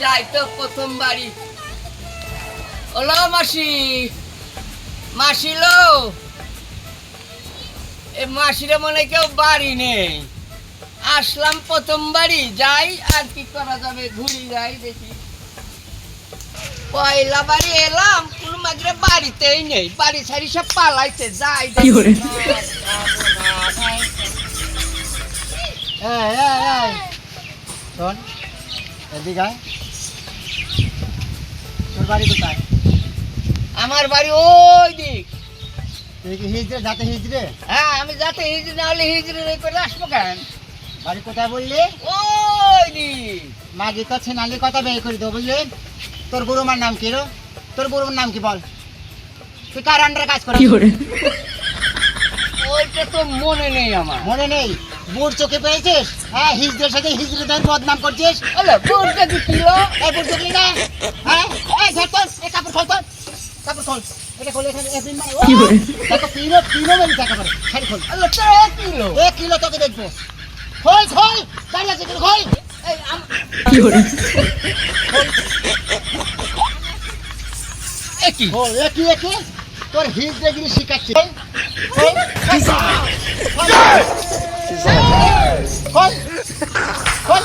যাই তো প্রথম বাড়ি। ওলো মাসি। মাসি লো। এ মাসিরে মনে কেউ বাড়ি নেই। আসলাম প্রথম বাড়ি যাই আর কি করা যাবে ঘুরি যাই দেখি। পয়লা বাড়ি এলাম কোন বাড়িতেই নেই। বাড়ি সারি সব পালাইতে যাই এই এই শোন এদিকে। তোর বাড়ি কোথায়? আমার বাড়ি ওই দিক হিজড়ে যাতে হিজড়ে? হ্যাঁ আমি যাতে হিজড়ি না হলে হিজড়ি করে আসব কেন? বাড়ি কোথায় বললি? ওই দিক মাগি তো ছেনালি কথা বের করে দেবো বুঝলি? তোর গুরুমার নাম কি রো? তোর গুরুমার নাম কি বল? তুই কার আন্ডারে কাজ করিস? ওইটা তো মনে নেই আমার। মনে নেই? বুড় চোখে পেয়েছিস? হ্যাঁ হিজড়ের সাথে হিজড়েদের বদনাম করছিস? ওলে বুড়টা কি বুড় চোখলি না? খোল। এটা খোল এখানে এফিন মানে ও! দেখো পিলো পিলো মেরে দেখা করে শাড়ি খোল। ওলে তো এক কিলো। এক কিলো তোকে দেখব। খোল খোল! দাঁড়িয়ে আছে কিন্তু খোল! এই আম- এ কি? একই একই তোর হিজ শিখাচ্ছি। খোল খোল! খোল!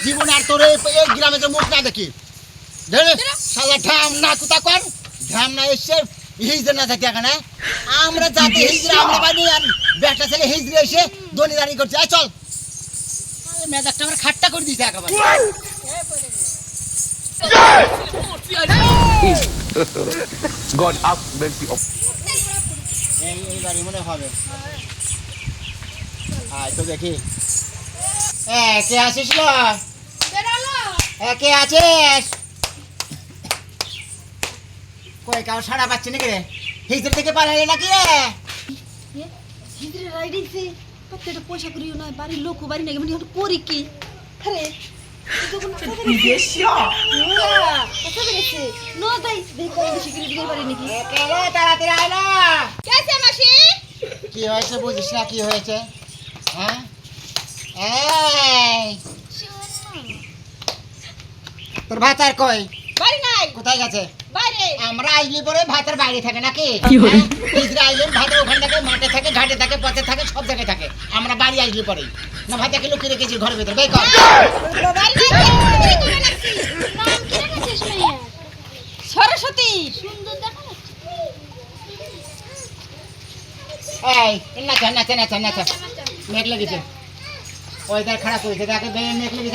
জীবনে? আর. তোর এই জীবনে আর তোর মুখ না দেখি শালা ঢাম না কুতা কর ঢাম না এসে হিজড়ে না থাকি এখানে। আমরা যাতে হিজড়ে? আমরা বানি আর ব্যাটা ছেলে হিজড়ে এসে দনি দাঁড়ি করছে। আয় চল। মেজাজটা আমার খাট্টা করে দিয়েছে একেবারে। এই মনে হবে। আয় তো দেখি। এ কে আসিস লো? এ কে আছিস? কই কাউ সাড়া পাচ্ছে নাকি রে? হিজড়ে থেকে পালাইলে নাকি রে? হিজড়ে রাইডিছে প্রত্যেকটা পয়সা করিও না বাড়ির লোক বাড়ি নাকি মানে করি কি? আরে কি হয়েছে বুঝিস না কি হয়েছে? হ্যাঁ? তোর ভাতার কই? বাড়ি নাই। কোথায় গেছে? আমরা আইলি পরে ভাতের বাইরে থাকে নাকি? হ্যাঁ? ভাতের ওখানে থাকে মাঠে থাকে ঘাটে থাকে পথে থাকে সব জায়গায় থাকে। আমরা বাড়ি আসলি পরে না লুকিয়ে রেখেছি ঘরের ভেতর। বের কর। বাড়ি নাই তুমি নাকি নাম কি রেখেছিস মেয়ে সরস্বতী! সুন্দর দেখা এই নাচা নাচা নাচা নাচা। মেঘ লেগেছে। ওই খারাপ করেছে দেখে বেয়ে মেঘ লেগে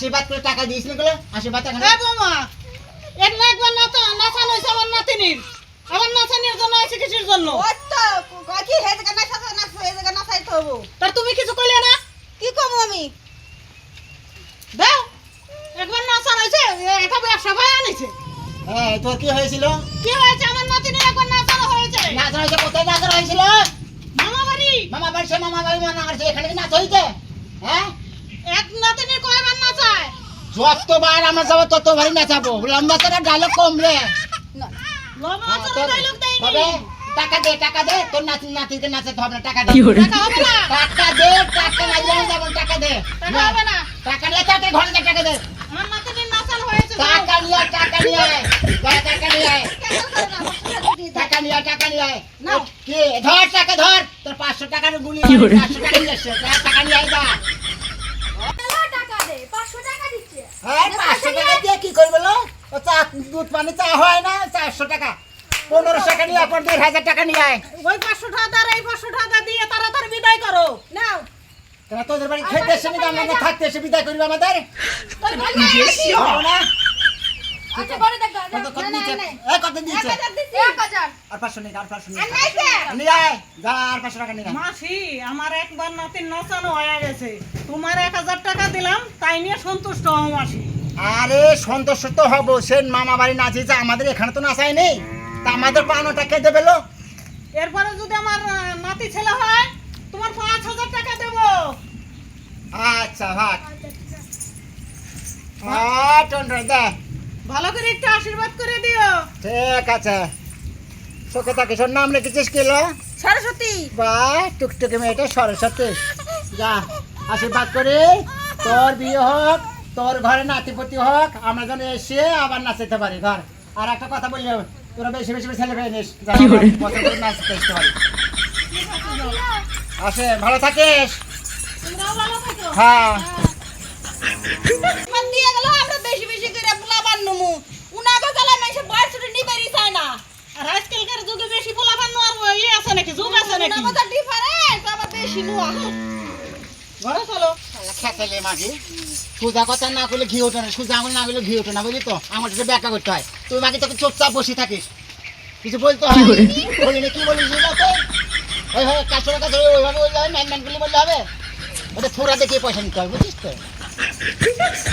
আশীর্বাদ করে টাকা দিয়েছিলগুলো আশীর্বাদ এখানে। এ বৌমা। এক না একবার নাচা নাচানো হয়েছে আমার নাতিনির। আমার নাচানির জন্য আছে কিসের জন্য। ওই তো কি হে জায়গা নাচা নাচা এই জায়গা নাচাইতে হব তার তুমি কিছু কইলে না। কি কম আমি? দাও একবার নাচানো হয়েছে এ- এটা ব্যবসা ভাই আনিছে। হ্যাঁ তোর কি হয়েছিল? কি হয়েছে? আমার নাতিনির একবার নাচানো হয়েছে। না নাচ হয়েছে কোথায়? না নাচ হয়েছিল? মামা বাড়ি। মামা বাড়ি সে মামা বাড়ি মানা করছে এখানে কি নাচ হয়েছে? হ্যাঁ? এক নাতিনির কয়বার যতবার আমরা যাব ততবারই নাচাবো লম্বা তোরা ডায়লগ তবে টাকা দে টাকা দে। তোর নাতি নাতিকে নাচাতে হবে না টাকা দে। টাকা হবে টাকা দে টাকা না দিলে যেমন টাকা দে। টাকা হবে টাকা নিয়ে টাকা দে। টাকা নিয়ে টাকা নিয়ে টাকা নিয়ে টাকা নিয়ে টাকা নিয়ে কি ধর টাকা ধর। তোর পাঁচশো টাকার গুলি পাঁচশো টাকা নিয়ে টাকা নিয়ে আয় যা টাকা দে পাঁচশো টাকা দিচ্ছে হ্যাঁ পাঁচশো টাকা দিয়ে কি করবে লো? ও চা দুধ পানি চা হয় না চারশো টাকা। পনেরোশো টাকা নিয়ে আপনার দেড় হাজার টাকা নিয়ে আয়। ওই পাঁচশো টাকা আর এই পাঁচশো টাকা দিয়ে তাড়াতাড়ি বিদায় করো। নাও। তোদের বাড়ি খেতে এসে নিতে আমরা থাকতে এসে বিদায় করবে আমাদের? না। আচ্ছা করে দেখ কত কত। এ কত। আর আর আয়। যা আর টাকা নিয়ে মাসি আমার একবার নাতির নাচানো হয়ে গেছে। তোমার এক হাজার টাকা দিলাম তাই নিয়ে সন্তুষ্ট হও মাসি। আরে সন্তোষ তো হব। সে মামা বাড়ি নাচিয়েছে আমাদের এখানে তো নাচাই নেই। তা আমাদের পাওনা টাকা দেবে লো এরপরে যদি আমার নাতি ছেলে হয় তোমার পাঁচ হাজার টাকা দেবো। আচ্ছা হ্যাঁ টন্ডন দে। ভালো করে একটু আশীর্বাদ করে দিও। ঠিক আছে। চোখে থাকে তোর নাম লিখেছিস কিলো সরস্বতী। বা টুকটুকি মেয়েটা সরস্বতী। যা আশীর্বাদ করি। তোর বিয়ে হোক তোর ঘরে নাতিপতি হোক আমরা যেন এসে আবার নাচাতে পারি ঘর আর একটা কথা বললি তোরা বেশি বেশি ছেলে পেয়ে নিস। নাচতে পারি। আসে ভালো থাকিস। তোমরাও ভালো থাকো। হ্যাঁ আমার দিয়ে গেল আমরা বেশি বেশি করে পোলাপান নমু উনাকে জ্বালায় মাইসে বয়স ছুটি নিবেরই চায় না আর আজকালকার যুগে বেশি পোলাপান আর ইয়ে আছে নাকি? যুগ আছে নাকি? আমাদের ডিফারেন্স আবার বেশি নোয়া। ঘরে চলো। খেতেলে মাঝি সোজা কথা না করলে ঘি ওঠে না সোজা আঙুল না করলে ঘি ওঠে না বুঝলি তো? আমার সাথে ব্যাখ্যা করতে হয়। তুই মাকে তোকে চুপচাপ বসে থাকিস। কিছু বলতে হয়? বলি? না কি বলিস তো ওই ভাবে কাছে কাছে ওইভাবে বললে হবে ম্যান ম্যান করলে বললে হবে? ওটা থোড়া দেখিয়ে পয়সা নিতে হবে বুঝিস তো?